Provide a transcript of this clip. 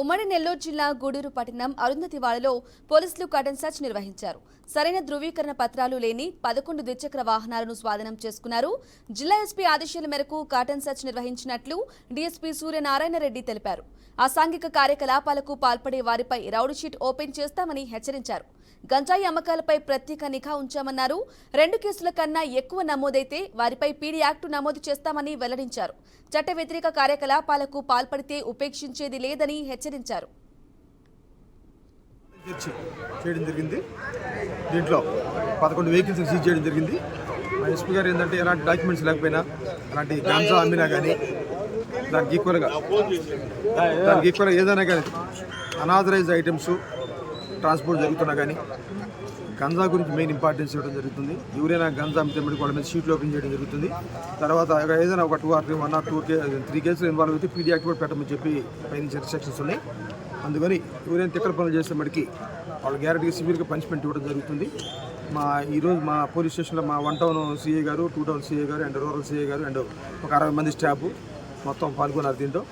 ఉమ్మడి నెల్లూరు జిల్లా గూడూరు పట్టణం అరుంధతివాడలో పోలీసులు కటన్ సర్చ్ నిర్వహించారు. సరైన ధృవీకరణ పత్రాలు లేని పదకొండు ద్విచక్ర వాహనాలను స్వాధీనం చేసుకున్నారు. జిల్లా ఎస్పీ ఆదేశాల మేరకు కాటన్ సర్చ్ నిర్వహించినట్లు డీఎస్పీ సూర్యనారాయణ రెడ్డి తెలిపారు. అసాంఘిక కార్యకలాపాలకు పాల్పడే వారిపై రౌడ్ షీట్ ఓపెన్ చేస్తామని హెచ్చరించారు. గంజాయి అమ్మకాలపై ప్రత్యేక నిఘా ఉంచామన్నారు. రెండు కేసుల కన్నా ఎక్కువ నమోదైతే వారిపై పీడీ యాక్టు నమోదు చేస్తామని వెల్లడించారు. చట్ట వ్యతిరేక కార్యకలాపాలకు పాల్పడితే ఉపేక్షించేది లేదని హెచ్చరించారు హెచ్చరించారు. చేయడం జరిగింది. దీంట్లో పదకొండు వెహికల్స్ సీజ్ చేయడం జరిగింది. మా ఎస్పీ గారు ఏంటంటే ఎలాంటి డాక్యుమెంట్స్ లేకపోయినా అలాంటి గాంజా అమ్మినా కానీ దానికి ఈక్వల్గా దానికి ఈక్వల్గా ఏదైనా కానీ అనాథరైజ్డ్ ఐటమ్స్ ట్రాన్స్పోర్ట్ జరుగుతున్నా కానీ గంజా గురించి మెయిన్ ఇంపార్టెన్స్ ఇవ్వడం జరుగుతుంది. ఎవరైనా గంజా అమ్మితే మటుకు వాళ్ళ మీద షీట్లు ఓపెన్ చేయడం జరుగుతుంది. తర్వాత ఏదైనా ఒక two or three one or two K three కేసులు ఇన్వాల్వ్ అయితే పీడీ యాక్టివేట్ పెట్టమని చెప్పి పైనుంచి రిస్ట్రిక్షన్స్ ఉన్నాయి. అందుకని ఎవరైనా తిక్కల పనులు చేసే మటుకి వాళ్ళ గ్యారెంటీగా సివియర్గా పనిష్మెంట్ ఇవ్వడం జరుగుతుంది. మా ఈరోజు మా పోలీస్ స్టేషన్లో మా వన్ టౌన్ సీఏ గారు టూ టౌన్ సీఏ గారు అండ్ రూరల్ సీఏ గారు అండ్ ఒక అరవై మంది స్టాఫ్ మొత్తం పాల్గొన్నారు దీంట్లో.